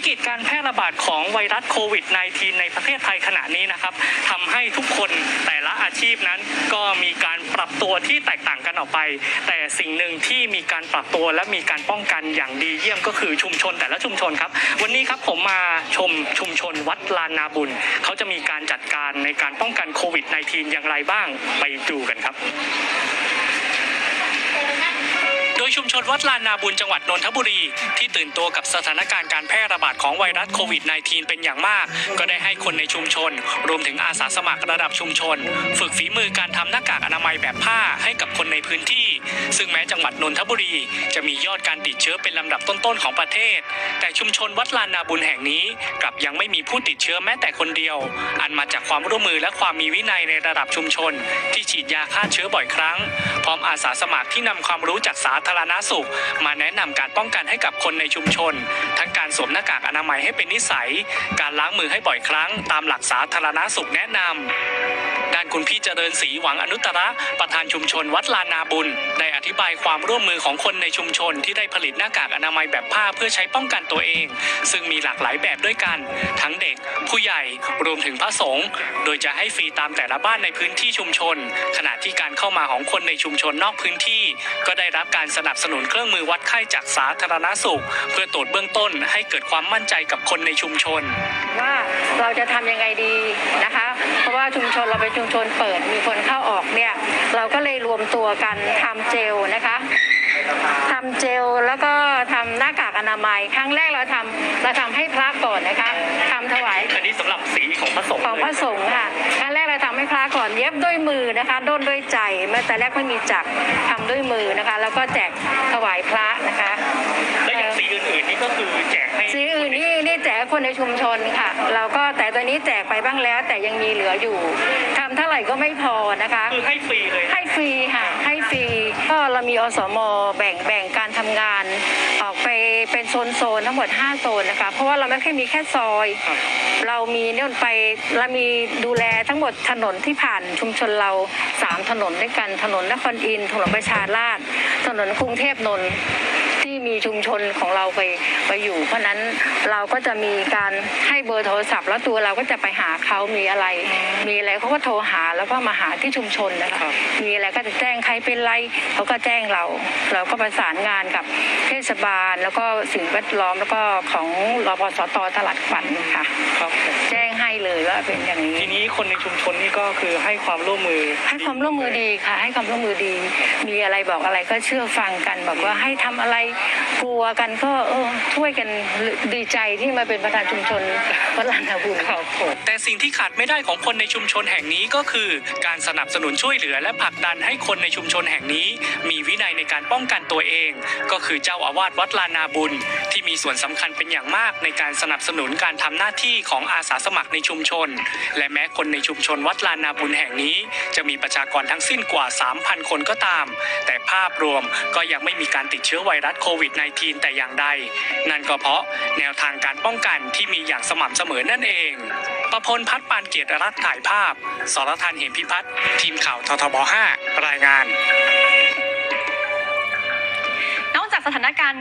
วิกฤตการแพร่ระบาดของไวรัสโควิด -19 ในประเทศไทยขณะนี้นะครับทำให้ทุกคนแต่ละอาชีพนั้นก็มีการปรับตัวที่แตกต่างกันออกไป แต่สิ่งหนึ่งที่มีการปรับตัวและมีการป้องกันอย่างดีเยี่ยมก็คือชุมชนแต่ละชุมชนครับ วันนี้ครับผมมาชมชุมชนวัดลานนาบุญ เขาจะมีการจัดการในการป้องกันโควิด -19 อย่างไรบ้างไปดูกันครับ ยชุมชนวัดลานนาบุญจังหวัดนนทบุรี ที่ตื่นตัวกับสถานการณ์การแพร่ระบาดของไวรัสโควิด -19 เป็นอย่างมาก ก็ได้ให้คนในชุมชน รวมถึงอาสาสมัครระดับชุมชน ฝึกฝีมือการทำหน้ากากอนามัยแบบผ้าให้กับคนในพื้นที่ ซึ่งแม้จังหวัดนนทบุรี จะมียอดการติดเชื้อเป็นลำดับต้นๆของประเทศ แต่ชุมชนวัดลานนาบุญแห่งนี้กลับยังไม่มีผู้ติดเชื้อแม้แต่คนเดียว อันมาจากความร่วมมือและความมีวินัยในระดับชุมชน ที่ฉีดยาฆ่าเชื้อบ่อยครั้ง พร้อมอาสาสมัครที่นำความรู้จากสาธารณสุข มาแนะนำการป้องกันให้กับคนในชุมชน ทั้งการสวมหน้ากากอนามัยให้เป็นนิสัย การล้างมือให้บ่อยครั้ง ตามหลักสาธารณสุขแนะนำ ด้านคุณพี่เจริญศรีหวังอนุตตระประธานชุมชนวัดลานนาบุญ ได้อธิบายความร่วมมือของคนในชุมชนที่ได้ผลิตหน้ากากอนามัยแบบผ้าเพื่อใช้ป้องกันตัวเอง ซึ่งมีหลากหลายแบบด้วยกัน ผู้ใหญ่ รวมถึงพระสงฆ์โดยจะให้ฟรีตามแต่ละบ้านในพื้นที่ชุมชน ขณะที่การเข้ามาของคนในชุมชนนอกพื้นที่ ก็ได้รับการสนับสนุนเครื่องมือวัดไข้จากสาธารณสุข เพื่อตรวจเบื้องต้นให้เกิดความมั่นใจกับคนในชุมชน ว่าเราจะทำยังไงดีนะคะ เพราะว่าชุมชนเราเป็นชุมชนเปิดมีคนเข้าออกเนี่ยเราก็เลยรวมตัวกันทำเจลนะคะ ทำเจลแล้วก็ทำหน้ากากอนามัย ครั้งแรกเราทำเราทำให้พระก่อนนะคะทำถวายอันนี้สำหรับสีของพระสงฆ์ของพระสงฆ์ค่ะครั้งแรกเราทำให้พระก่อนเย็บด้วยมือนะคะด้นด้วยใจเมื่อแต่แรกไม่มีจักรทำด้วยมือนะคะ แล้วก็แจกถวายพระนะคะและอย่างสีอื่นๆนี่ก็คือแจกให้สีอื่นนี่นี่แจกคนในชุมชนค่ะ เราก็แต่ตัวนี้แจกไปบ้างแล้ว แต่ยังมีเหลืออยู่ ทำเท่าไหร่ก็ไม่พอนะคะ คือให้ฟรีเลยให้ฟรีค่ะให้ฟรีก็เรามีอสมแบ่งแบ่งการทำงานออกไปเป็นโซนโซนๆทั้งหมด 5 โซนนะคะ เพราะว่าเราไม่แค่มีแค่ซอยครับเรามีเนี่ยไปเรามีดูแลทั้งหมดถนนที่ผ่านชุมชนเราสามถนนด้วยกันถนนนครอินทร์ถนนประชาราษฎร์ถนนกรุงเทพนนท์ ที่มีชุมชนของเราไปไปอยู่ เพราะฉะนั้นเราก็จะมีการให้เบอร์โทรศัพท์ แล้วตัวเราก็จะไปหาเขามีอะไร มีอะไรเขาก็โทรหาแล้วก็มาหาที่ชุมชนนะคะครับมีอะไรก็จะแจ้งใครเป็นไรเขาก็แจ้งเรา เราก็ประสานงานกับเทศบาล แล้วก็สิ่งแวดล้อมแล้วก็ของรพสตตลาดขวัญค่ะ ยว่าเป็นอย่างนี้ ทีนี้คนในชุมชนนี่ก็คือให้ความร่วมมือ ให้ความร่วมมือดีค่ะ ให้ความร่วมมือดี มีอะไรบอกอะไรก็เชื่อฟังกัน บอกว่าให้ทำอะไรกลัวกันก็เออช่วยกันดีใจที่มาเป็นประธานชุมชนวัดลานนาบุญครับผมแต่สิ่งที่ขาดไม่ได้ของคนในชุมชนแห่งนี้ก็คือ การสนับสนุนช่วยเหลือ และผลักดันให้คนในชุมชนแห่งนี้ มีวินัยในการป้องกันตัวเอง ก็คือเจ้าอาวาสวัดลานาบุญ ที่มีส่วนสำคัญเป็นอย่างมากในการสนับสนุนการทำหน้าที่ของอาสาสมัครในชุมชนและแม้คนในชุมชนวัดลานนาบุญแห่งนี้ จะมีประชากรทั้งสิ้นกว่า 3,000 คนก็ตาม แต่ภาพรวมก็ยังไม่มีการติดเชื้อไวรัสโควิด -19 แต่อย่างใด นั่นก็เพราะแนวทางการป้องกันที่มีอย่างสม่ำเสมอนั่นเอง ประพลพัฒน์ปานเกียรติรัตน์ถ่ายภาพ สรทันเหมพิพัฒน์ทีมข่าวททบ 5 รายงาน นอกจากสถานการณ์